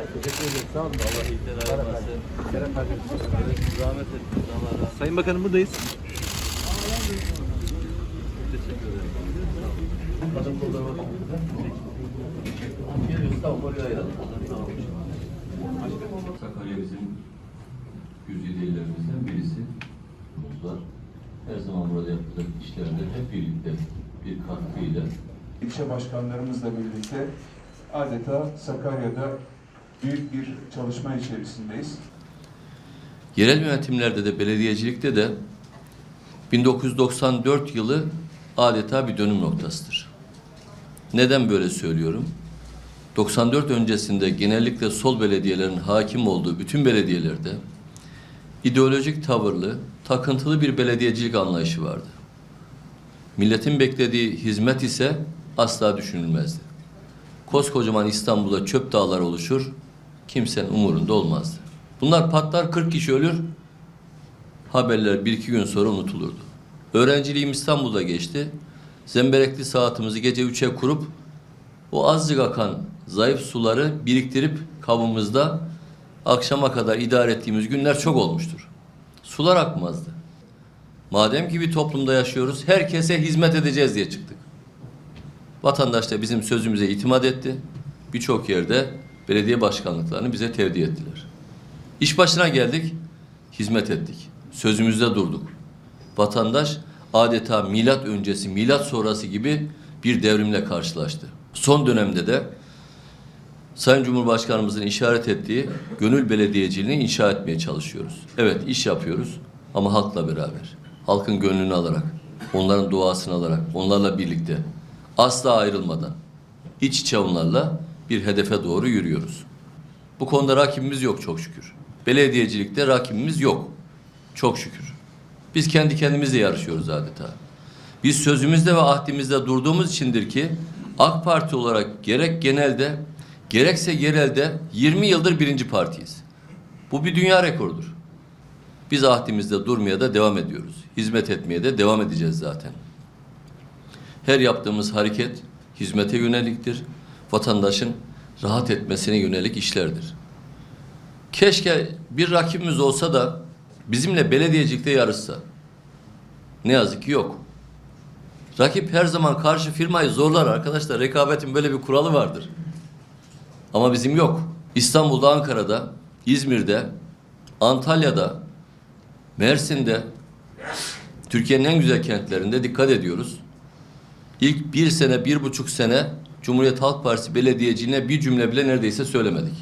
Eyvallah. Teşekkür ederim. Sağ olun. Allah iyilikler vermesin. Kerem kardeşim. Zahmet ettiniz. Allah razı olsun. Sayın Bakanım buradayız. Teşekkür ederim. Kadın kolları var. Geliyoruz tamam oraya ayıralım. Sakarya bizim güzide illerimizden birisi. Var. Her zaman burada yaptığı işlerde hep birlikte bir katkıyla İlçe başkanlarımızla birlikte adeta Sakarya'da büyük bir çalışma içerisindeyiz. Yerel yönetimlerde de belediyecilikte de 1994 yılı adeta bir dönüm noktasıdır. Neden böyle söylüyorum? 94 öncesinde genellikle sol belediyelerin hakim olduğu bütün belediyelerde ideolojik tavırlı, takıntılı bir belediyecilik anlayışı vardı. Milletin beklediği hizmet ise asla düşünülmezdi. Koskocaman İstanbul'da çöp dağlar oluşur, kimsenin umurunda olmazdı. Bunlar patlar 40 kişi ölür, haberler bir iki gün sonra unutulurdu. Öğrenciliğim İstanbul'da geçti. Zemberekli saatimizi gece 3'e kurup o azıcık akan zayıf suları biriktirip kabımızda akşama kadar idare ettiğimiz günler çok olmuştur. Sular akmazdı. Madem ki bir toplumda yaşıyoruz, herkese hizmet edeceğiz diye çıktık. Vatandaş da bizim sözümüze itimat etti. Birçok yerde belediye başkanlıklarını bize tevdi ettiler. İş başına geldik, hizmet ettik. Sözümüzde durduk. Vatandaş adeta milat öncesi, milat sonrası gibi bir devrimle karşılaştı. Son dönemde de Sayın Cumhurbaşkanımızın işaret ettiği gönül belediyeciliğini inşa etmeye çalışıyoruz. Evet iş yapıyoruz ama halkla beraber. Halkın gönlünü alarak, onların duasını alarak, onlarla birlikte asla ayrılmadan iç içe onlarla bir hedefe doğru yürüyoruz. Bu konuda rakibimiz yok çok şükür. Belediyecilikte rakibimiz yok. Çok şükür. Biz kendi kendimizle yarışıyoruz adeta. Biz sözümüzde ve ahdimizde durduğumuz içindir ki AK Parti olarak gerek genelde gerekse yerelde 20 yıldır birinci partiyiz. Bu bir dünya rekorudur. Biz ahdimizde durmaya da devam ediyoruz. Hizmet etmeye de devam edeceğiz zaten. Her yaptığımız hareket hizmete yöneliktir. Vatandaşın rahat etmesine yönelik işlerdir. Keşke bir rakibimiz olsa da bizimle belediyecilikte yarışsa. Ne yazık ki yok. Rakip her zaman karşı firmayı zorlar arkadaşlar. Rekabetin böyle bir kuralı vardır. Ama bizim yok. İstanbul'da, Ankara'da, İzmir'de, Antalya'da, Mersin'de, Türkiye'nin en güzel kentlerinde dikkat ediyoruz. İlk bir sene, bir buçuk sene Cumhuriyet Halk Partisi belediyeciliğine bir cümle bile neredeyse söylemedik.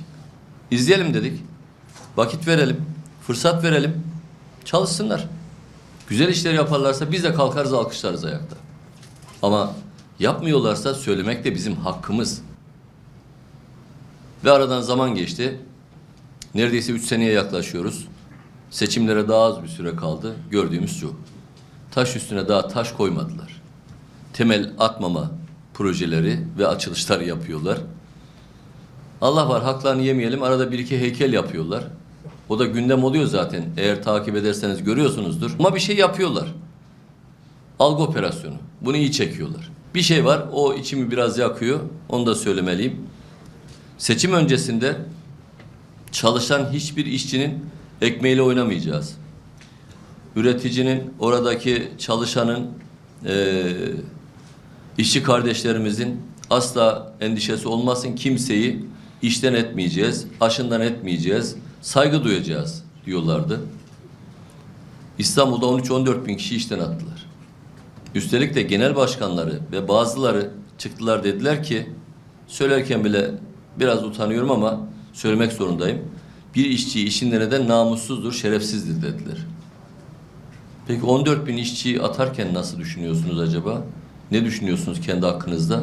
İzleyelim dedik. Vakit verelim, fırsat verelim, çalışsınlar. Güzel işler yaparlarsa biz de kalkarız alkışlarız ayakta. Ama yapmıyorlarsa söylemek de bizim hakkımız. Ve aradan zaman geçti. Neredeyse üç seneye yaklaşıyoruz. Seçimlere daha az bir süre kaldı. Gördüğümüz şu. Taş üstüne daha taş koymadılar. Temel atmama projeleri ve açılışlar yapıyorlar. Allah var haklarını yemeyelim. Arada bir iki heykel yapıyorlar. O da gündem oluyor zaten. Eğer takip ederseniz görüyorsunuzdur. Ama bir şey yapıyorlar. Algı operasyonu. Bunu iyi çekiyorlar. Bir şey var. O içimi biraz yakıyor. Onu da söylemeliyim. Seçim öncesinde çalışan hiçbir işçinin ekmeğiyle oynamayacağız. Üreticinin, oradaki çalışanın, eee işçi kardeşlerimizin asla endişesi olmasın. Kimseyi işten etmeyeceğiz, aşından etmeyeceğiz, saygı duyacağız diyorlardı. İstanbul'da 13-14 bin kişi işten attılar. Üstelik de genel başkanları ve bazıları çıktılar dediler ki, söylerken bile biraz utanıyorum ama söylemek zorundayım. Bir işçi işinde neden namussuzdur, şerefsizdir dediler. Peki 14 bin işçiyi atarken nasıl düşünüyorsunuz acaba? Ne düşünüyorsunuz kendi hakkınızda?